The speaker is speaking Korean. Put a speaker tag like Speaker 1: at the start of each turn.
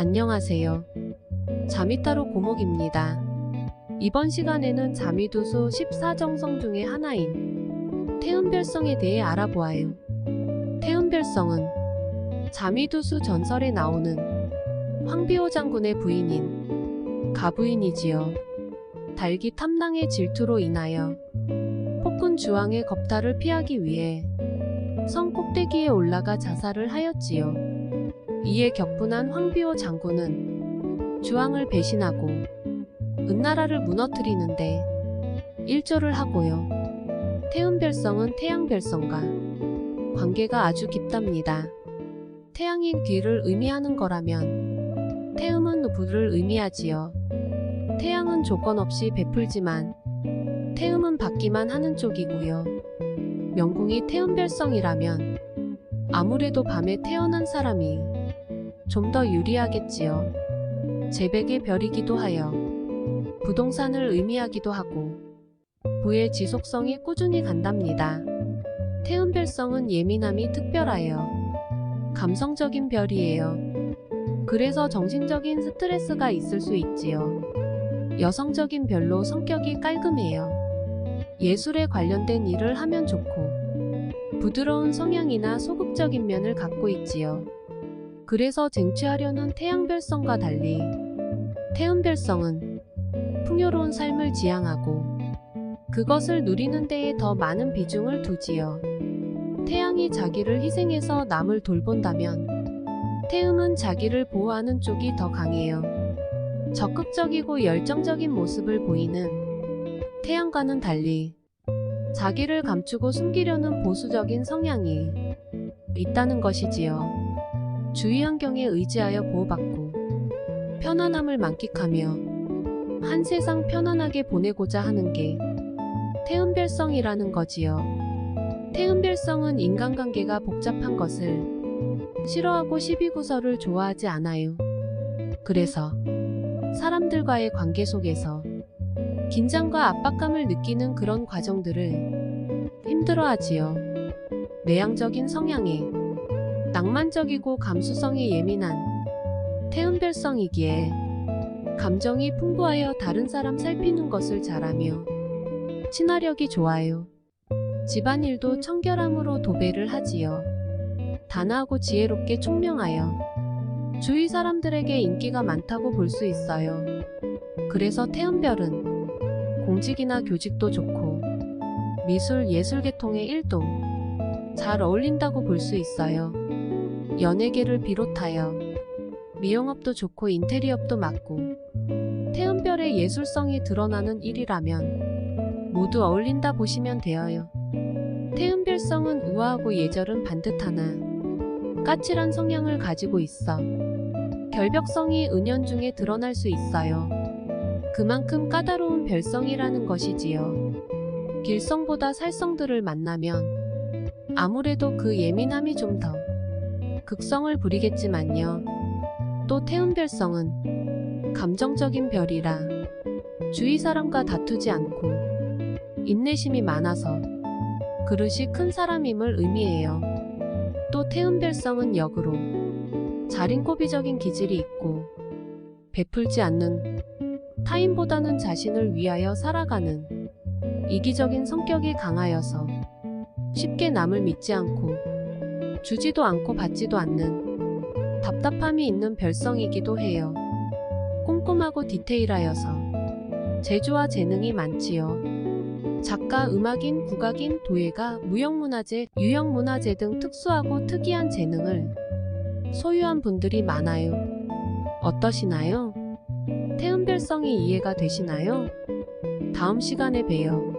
Speaker 1: 안녕하세요. 자미타로 고목입니다. 이번 시간에는 자미두수 14정성 중의 하나인 태음별성에 대해 알아보아요. 태음별성은 자미두수 전설에 나오는 황비호 장군의 부인인 가부인이지요. 달기 탐낭의 질투로 인하여 폭군 주왕의 겁탈을 피하기 위해 성 꼭대기에 올라가 자살을 하였지요. 이에 격분한 황비호 장군은 주왕을 배신하고 은나라를 무너뜨리는데 일조를 하고요. 태음별성은 태양별성과 관계가 아주 깊답니다. 태양인 귀를 의미하는 거라면 태음은 불을 의미하지요. 태양은 조건 없이 베풀지만 태음은 받기만 하는 쪽이고요. 명궁이 태음별성이라면 아무래도 밤에 태어난 사람이 좀 더 유리하겠지요. 제백의 별이기도 하여 부동산을 의미하기도 하고 부의 지속성이 꾸준히 간답니다. 태음별성은 예민함이 특별하여 감성적인 별이에요. 그래서 정신적인 스트레스가 있을 수 있지요. 여성적인 별로 성격이 깔끔해요. 예술에 관련된 일을 하면 좋고 부드러운 성향이나 소극적인 면을 갖고 있지요. 그래서 쟁취하려는 태양별성과 달리 태음별성은 풍요로운 삶을 지향하고 그것을 누리는 데에 더 많은 비중을 두지요. 태양이 자기를 희생해서 남을 돌본다면 태음은 자기를 보호하는 쪽이 더 강해요. 적극적이고 열정적인 모습을 보이는 태양과는 달리 자기를 감추고 숨기려는 보수적인 성향이 있다는 것이지요. 주위 환경에 의지하여 보호받고 편안함을 만끽하며 한 세상 편안하게 보내고자 하는 게 태음별성이라는 거지요. 태음별성은 인간관계가 복잡한 것을 싫어하고 시비구설을 좋아하지 않아요. 그래서 사람들과의 관계 속에서 긴장과 압박감을 느끼는 그런 과정들을 힘들어하지요. 내향적인 성향에 낭만적이고 감수성이 예민한 태음별성이기에 감정이 풍부하여 다른 사람 살피는 것을 잘하며 친화력이 좋아요. 집안일도 청결함으로 도배를 하지요. 단아하고 지혜롭게 총명하여 주위 사람들에게 인기가 많다고 볼 수 있어요. 그래서 태음별은 공직이나 교직도 좋고 미술 예술 계통의 일도 잘 어울린다고 볼 수 있어요. 연예계를 비롯하여 미용업도 좋고 인테리어업도 맞고 태음별의 예술성이 드러나는 일이라면 모두 어울린다 보시면 되어요. 태음별성은 우아하고 예절은 반듯하나 까칠한 성향을 가지고 있어 결벽성이 은연중에 드러날 수 있어요. 그만큼 까다로운 별성이라는 것이지요. 길성보다 살성들을 만나면 아무래도 그 예민함이 좀 더 극성을 부리겠지만요. 또 태음별성은 감정적인 별이라 주위 사람과 다투지 않고 인내심이 많아서 그릇이 큰 사람임을 의미해요. 또 태음별성은 역으로 자린고비적인 기질이 있고 베풀지 않는 타인보다는 자신을 위하여 살아가는 이기적인 성격이 강하여서 쉽게 남을 믿지 않고 주지도 않고 받지도 않는 답답함이 있는 별성이기도 해요. 꼼꼼하고 디테일하여서 재주와 재능이 많지요. 작가, 음악인, 국악인, 도예가, 무형문화재, 유형문화재 등 특수하고 특이한 재능을 소유한 분들이 많아요. 어떠시나요? 태음별성이 이해가 되시나요? 다음 시간에 봬요.